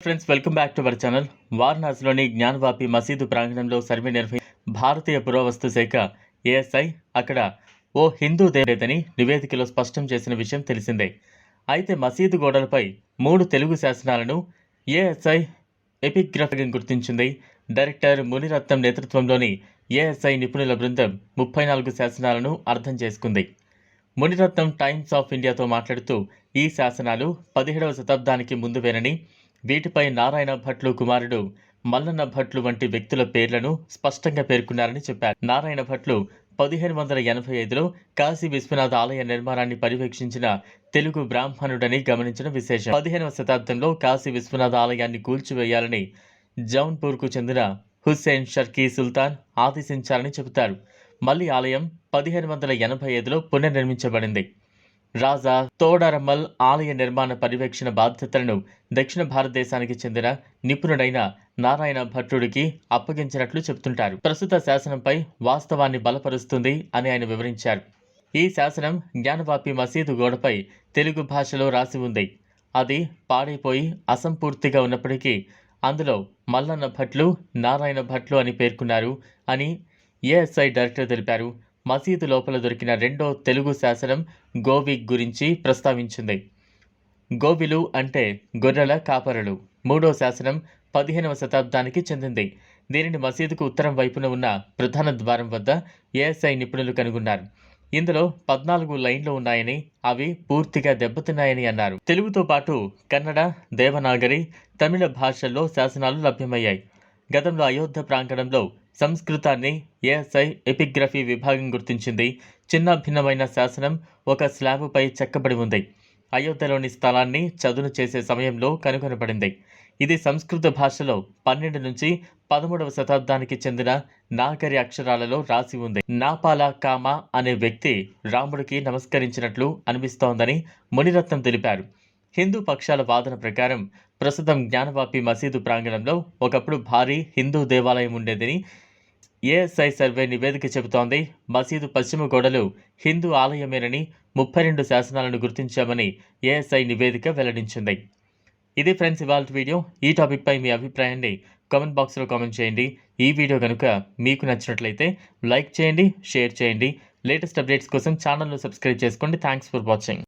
Friends welcome back to our channel వారణాసిలోని Gyanvapi మసీదు ప్రాంగణంలో survey నిర్వహి భారతీయ పురావస్తు శాఖ ఏఎస్ఐ అక్కడ ఓ హిందూ దేవతని నివేదికలో స్పష్టం చేసిన విషయం తెలిసిందే. అయితే మసీదు గోడలపై మూడు తెలుగు శాసనాలను ఏఎస్ఐ ఎపిగ్రఫిగా గుర్తించింది. డైరెక్టర్ మునిరత్నం నేతృత్వంలోని ఏఎస్ఐ నిపుణుల బృందం ముప్పై నాలుగు శాసనాలను అర్థం చేసుకుంది. మునిరత్నం టైమ్స్ ఆఫ్ ఇండియాతో మాట్లాడుతూ ఈ శాసనాలు పదిహేడవ శతాబ్దానికి ముందువేనని వీటిపై నారాయణ భట్లు కుమారుడు మల్లన్న భట్లు వంటి వ్యక్తుల పేర్లను స్పష్టంగా పేర్కొన్నారని చెప్పారు. నారాయణ భట్లు పదిహేను వందల ఎనభై ఐదులో కాశీ విశ్వనాథ ఆలయ నిర్మాణాన్ని పర్యవేక్షించిన తెలుగు బ్రాహ్మణుడని గమనించిన విశేషం. పదిహేనవ శతాబ్దంలో కాశీ విశ్వనాథ ఆలయాన్ని కూల్చివేయాలని జౌన్పూర్కు చెందిన హుస్సేన్ షర్కీ సుల్తాన్ ఆదేశించారని చెబుతారు. మళ్ళీ ఆలయం పదిహేను వందల ఎనభై ఐదులో పునర్నిర్మించబడింది. రాజా తోడరమ్మల్ ఆలయ నిర్మాణ పర్యవేక్షణ బాధ్యతలను దక్షిణ భారతదేశానికి చెందిన నిపుణుడైన నారాయణ భట్టుడికి అప్పగించినట్లు చెబుతుంటారు. ప్రస్తుత శాసనంపై వాస్తవాన్ని బలపరుస్తుంది అని ఆయన వివరించారు. ఈ శాసనం జ్ఞానవాపి మసీదు గోడపై తెలుగు భాషలో రాసి ఉంది. అది పాడైపోయి అసంపూర్తిగా ఉన్నప్పటికీ అందులో మల్లన్న భట్లు నారాయణ భట్లు అని పేర్కొన్నారు అని ఏఎస్ఐ డైరెక్టర్ తెలిపారు. మసీదు లోపల దొరికిన రెండో తెలుగు శాసనం గోవి గురించి ప్రస్తావించింది. గోవిలు అంటే గొర్రెల కాపరులు. మూడో శాసనం పదిహేనవ శతాబ్దానికి చెందింది. దీనిని మసీదుకు ఉత్తరం వైపున ఉన్న ప్రధాన ద్వారం వద్ద ఏఎస్ఐ నిపుణులు కనుగొన్నారు. ఇందులో పద్నాలుగు లైన్లు ఉన్నాయని అవి పూర్తిగా దెబ్బతిన్నాయని అన్నారు. తెలుగుతో పాటు కన్నడ దేవనాగరి తమిళ భాషల్లో శాసనాలు లభ్యమయ్యాయి. గతంలో అయోధ్య ప్రాంగణంలో సంస్కృతాన్ని ఏఎస్ఐ ఎపిగ్రఫీ విభాగం గుర్తించింది. చిన్న భిన్నమైన శాసనం ఒక స్లాబ్పై చెక్కబడి ఉంది. అయోధ్యలోని స్థలాన్ని చదును చేసే సమయంలో కనుగొనబడింది. ఇది సంస్కృత భాషలో పన్నెండు నుంచి పదమూడవ శతాబ్దానికి చెందిన నాగరి అక్షరాలలో రాసి ఉంది. నాపాల కామ అనే వ్యక్తి రాముడికి నమస్కరించినట్లు అనిపిస్తోందని మునిరత్నం తెలిపారు. హిందూ పక్షాల వాదన ప్రకారం ప్రస్తుతం జ్ఞానవాపి మసీదు ప్రాంగణంలో ఒకప్పుడు భారీ హిందూ దేవాలయం ఉండేదని ఏఎస్ఐ సర్వే నివేదిక చెబుతోంది? మసీదు పశ్చిమ గోడలు హిందూ ఆలయమేనని ముప్పై రెండు శాసనాలను గుర్తించామని ఏఎస్ఐ నివేదిక వెల్లడించింది. ఇది ఫ్రెండ్స్ ఇవాళ వీడియో. ఈ టాపిక్పై మీ అభిప్రాయాన్ని కామెంట్ బాక్స్లో కామెంట్ చేయండి. ఈ వీడియో కనుక మీకు నచ్చినట్లయితే లైక్ చేయండి షేర్ చేయండి. లేటెస్ట్ అప్డేట్స్ కోసం ఛానల్ను సబ్స్క్రైబ్ చేసుకోండి. Thanks for watching.